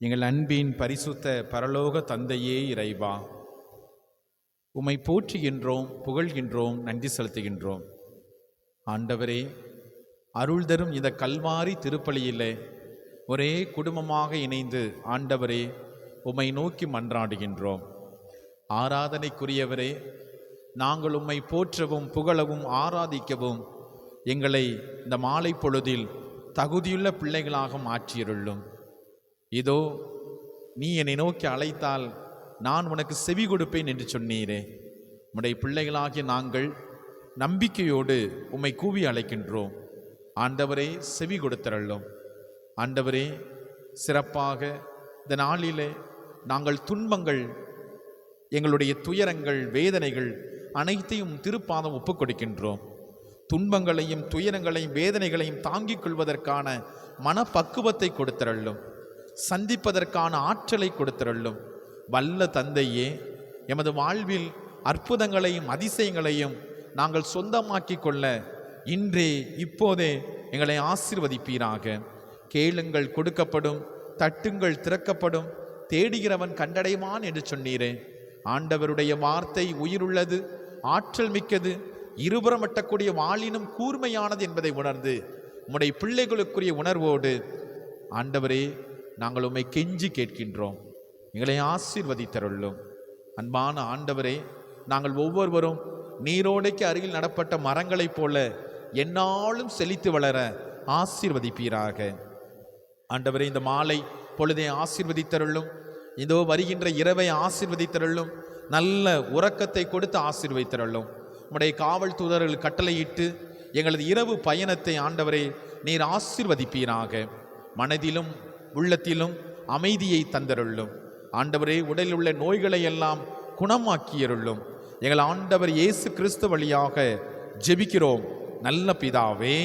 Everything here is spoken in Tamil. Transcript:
எங்கள் அன்பின் பரிசுத்த பரலோக தந்தையே இறைவா உம்மை போற்றுகின்றோம் புகழ்கின்றோம் நன்றி செலுத்துகின்றோம். ஆண்டவரே அருள் தரும் இந்த கல்வாரி திருப்பலியிலே ஒரே குடும்பமாக இணைந்து ஆண்டவரே உம்மை நோக்கி மன்றாடுகின்றோம். ஆராதனைக்குரியவரே நாங்கள் உம்மை போற்றவும் புகழவும் ஆராதிக்கவும் எங்களை இந்த மாலை பொழுதில் தகுதியுள்ள பிள்ளைகளாக மாற்றியருள்ளும். இதோ நீ என்னை நோக்கி அழைத்தால் நான் உனக்கு செவி கொடுப்பேன் என்று சொன்னீரே. உம்முடைய பிள்ளைகளாகிய நாங்கள் நம்பிக்கையோடு உம்மை கூவி அழைக்கின்றோம். ஆண்டவரே செவி கொடுத்தரலும் ஆண்டவரே சிறப்பாக இந்த நாளிலே நாங்கள் துன்பங்கள் எங்களுடைய துயரங்கள் வேதனைகள் அனைத்தையும் திருப்பாதம் ஒப்புக் கொடுக்கின்றோம். துன்பங்களையும் துயரங்களையும் வேதனைகளையும் தாங்கிக் கொள்வதற்கான மனப்பக்குவத்தை கொடுத்தரலும் சந்திப்பதற்கான ஆற்றலை கொடுத்தரலும் வல்ல தந்தையே எமது வாழ்வில் அற்புதங்களையும் அதிசயங்களையும் நாங்கள் சொந்தமாக்கிக் கொள்ள இன்றே இப்போதே எங்களை ஆசீர்வதிப்பீராக. கேளுங்கள் கொடுக்கப்படும் தட்டுங்கள் திறக்கப்படும் தேடுகிறவன் கண்டடைவான் என்று சொன்னீரே. ஆண்டவருடைய வார்த்தை உயிருள்ளது ஆற்றல் மிக்கது இருபுறம் வெட்டக்கூடிய வாளினும் கூர்மையானது என்பதை உணர்ந்து உம்முடைய பிள்ளைகளுக்குரிய உணர்வோடு ஆண்டவரே நாங்கள் உம்மை கெஞ்சி கேட்கின்றோம். எங்களை ஆசீர்வதித்தருள்ளும் அன்பான ஆண்டவரே நாங்கள் ஒவ்வொருவரும் நீரோடைக்கு அருகில் நடப்பட்ட மரங்களைப் போல என்னாலும் செழித்து வளர ஆசீர்வதிப்பீராக. ஆண்டவரே இந்த மாலை பொழுதை ஆசீர்வதித்தருளும். இதோ வருகின்ற இரவை ஆசீர்வதித்தருளும். நல்ல உறக்கத்தை கொடுத்து ஆசீர்வதித்தருளும். உம்முடைய காவல் தூதர்கள் கட்டளையிட்டு எங்களது இரவு பயணத்தை ஆண்டவரே நீர் ஆசீர்வதிப்பீராக. மனதிலும் உள்ளத்திலும் அமைதியை தந்தருள்ளும் ஆண்டவரே உடலில் உள்ள நோய்களை எல்லாம் குணமாக்கியருள்ளும் எங்கள் ஆண்டவர் இயேசு கிறிஸ்து வழியாக ஜெபிக்கிறோம். நல்ல பிதாவே